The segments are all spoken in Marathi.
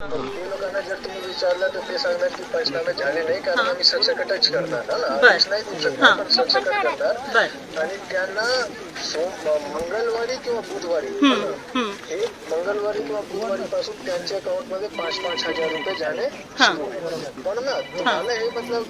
ते लोकांना जर तुम्ही विचारलं तर ते सांगणार की पंचनामे झाले नाही कारण आम्ही सरसकटच करणार ना ना बर. आदेश नाही देऊ शकणार हा. पण सरसकट करणार आणि त्यांना सोम मंगळवारी किंवा बुधवारी. हे मंगळवारी किंवा बुधवारी पासून त्यांच्या अकाउंटमध्ये पाच पाच हजार रुपये हा. सुरू होईल. पण ना तुम्हाला हे मतलब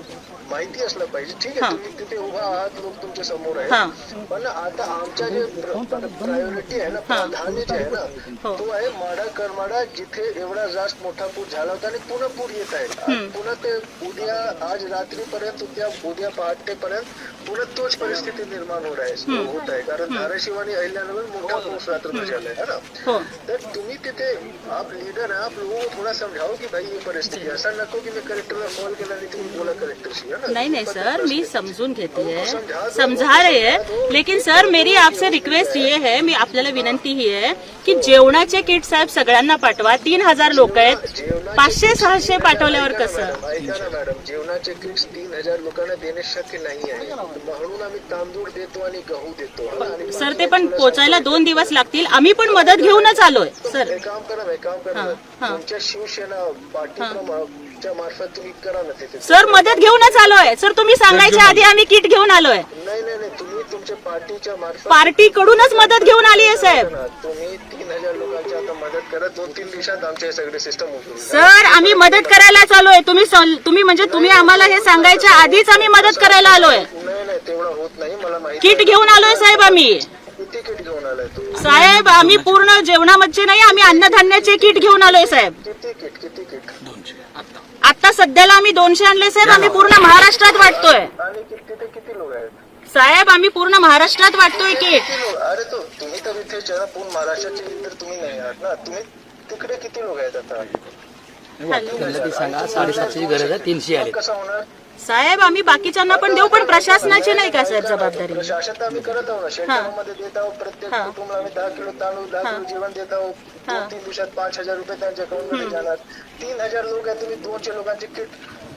माहिती असलं पाहिजे ठीक. आहे तुम्ही तिथे उभा आहात लोक तुमच्यासमोर. आहे पण आता आमच्या जे प्रायोरिटी आहे ना प्राधान्य जे आहे ना हो. तो आहे माडा करमाडा जिथे एवढा जास्त मोठा पूर झाला होता आणि पुन्हा पूर येत आहे. पुन्हा ते उद्या आज रात्रीपर्यंत उद्या उद्या पहाटेपर्यंत पुन्हा तोच परिस्थिती निर्माण होत आहे होत आहे. कारण धाराशिव आणि अहिल्यानगर मोठा पाऊस रात्र झाला आहे ना? हो. तर तुम्ही तिथे आप लीडर है आप लोगों को थोड़ा समझाओ की भाई ये परिस्थिती है ऐसा नको की मी कलेक्टरला कॉल केला आणि तुम्ही बोला कलेक्टरशी है ना? नहीं नहीं सर मी समझून घेते है समझा रहे हैं लेकिन सर मेरी आपसे रिक्वेस्ट ये है मी आपल्याला विनंती ही आहे की जेवणाचे किट साहेब सगळ्यांना पाठवा. तीन हजार लोक आहेत. पाचशे सहाशे पाठवल्यावर कसं? मॅडम, जेवणाचे किट्स तीन हजार लोकांना देणे शक्य नाही आहे. म्हणून आम्ही तांदूळ देतो आणि गहू देतो. सर ते पण पोचायला दोन दिवस लागतील. आम्ही पण मदत घेऊनच आलोय सर. एक काम करा काम करा. तुमच्या शिवसेना पार्टीच्या मार्फत तुम्ही करा ना तिथे सर मदत घेऊनच आलोय. सर तुम्ही सांगायच्या आधी आम्ही किट घेऊन आलोय. नाही नाही तुम्ही तुमच्या पार्टीच्या मार्फत पार्टी कडूनच मदत घेऊन आली आहे साहेब ना, तुम्ही तीन हजार लोकांची आता मदत करा दोन तीन दिवसात आमचे सगळे सिस्टम उचलून सर आम्ही मदत करायला आलोय तुम्ही तुम्ही म्हणजे तुम्ही आम्हाला हे सांगायच्या आधीच आम्ही मदत करायला आलोय. नाही नाही तेवढं होत नाही. मला माहिती किट घेऊन आलोय साहेब आम्ही. किती किट घेऊन आलाय तू? साहेब आम्ही पूर्ण जेवणामध्ये नाही आम्ही अन्नधान्याचे किट घेऊन आलोय साहेब. किती किट किती किट? आता सध्याला आम्ही दोनशे आणले साहेब. आम्ही पूर्ण महाराष्ट्रात वाटतोय आणि कि- तिथे किती लोक आहेत साहेब आम्ही पूर्ण महाराष्ट्रात वाटतोय लोक अरे तो तुम्ही तर इथे जरा पूर्ण महाराष्ट्राचे तर तुम्ही नाही आहात ना. तुम्ही तिकडे किती लोक आहेत आता? त्यांना ती सांगा साडेसातशेची गरज आहे तीनशे आले कसं होणार? साहेब आम्ही बाकीच्यांना पण देऊ पण प्रशासनाची नाही का साहेब जबाबदारी? प्रशासन तर आम्ही करत आहोत देत आहोत प्रत्येक. कुटुंबाला आम्ही दहा किलो तांदूळ दहा किलो जेवण देत आहोत. दोन तीन दिवसात पाच हजार रुपये त्यांच्या अकाउंटमध्ये जाणार. तीन हजार लोक आहेत तुम्ही दोनशे लोकांचे किट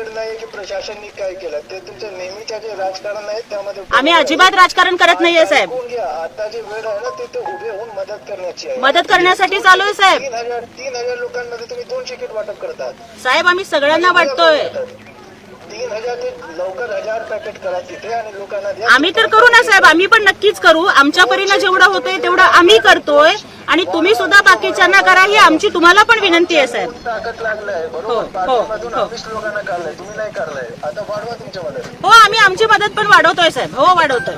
वेळ नाही की प्रशासनने काय केलं? ते तुमच्या नेहमीच्या जे राजकारण आहे त्यामध्ये आम्ही अजिबात राजकारण करत नाहीये साहेब. ऐकून घ्या. आता जे वेळ आहे ना तिथे उभे होऊन मदत करण्याची आहे. मदत करण्यासाठी चालू आहे साहेब. तीन हजार तीन हजार लोकांमध्ये तुम्ही दोनशे किट वाटप करतात. साहेब आम्ही सगळ्यांना वाटतोय. तीन हजार ते लवकर हजार पॅकेट करा तिथे आणि लोकांना द्या. आम्ही तर करू ना साहेब. आम्ही पण नक्कीच करू. आमच्या परीनं जेवढं होतंय तेवढं आम्ही करतोय. आणि तुम्ही सुद्धा बाकीच्यांना करा ही आमची तुम्हाला पण विनंती आहे साहेब. ताकद लागलाय हो, बरोबर हो, हो. वीस लोकांना काढलाय तुम्ही नाही काढलाय आता वाढवा तुमच्या मदत हो आम्ही आमची मदत पण वाढवतोय साहेब. हो वाढवतोय.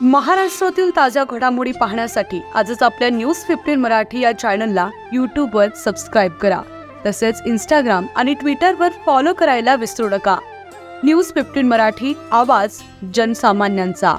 महाराष्ट्रातील ताज्या घडामोडी पाहण्यासाठी आजच आपल्या न्यूज फिफ्टीन मराठी या चॅनलला यूट्यूबवर सबस्क्राईब करा. तसेच इंस्टाग्राम आणि ट्विटरवर फॉलो करायला विसरू नका. न्यूज फिफ्टीन मराठी आवाज जनसामान्यांचा.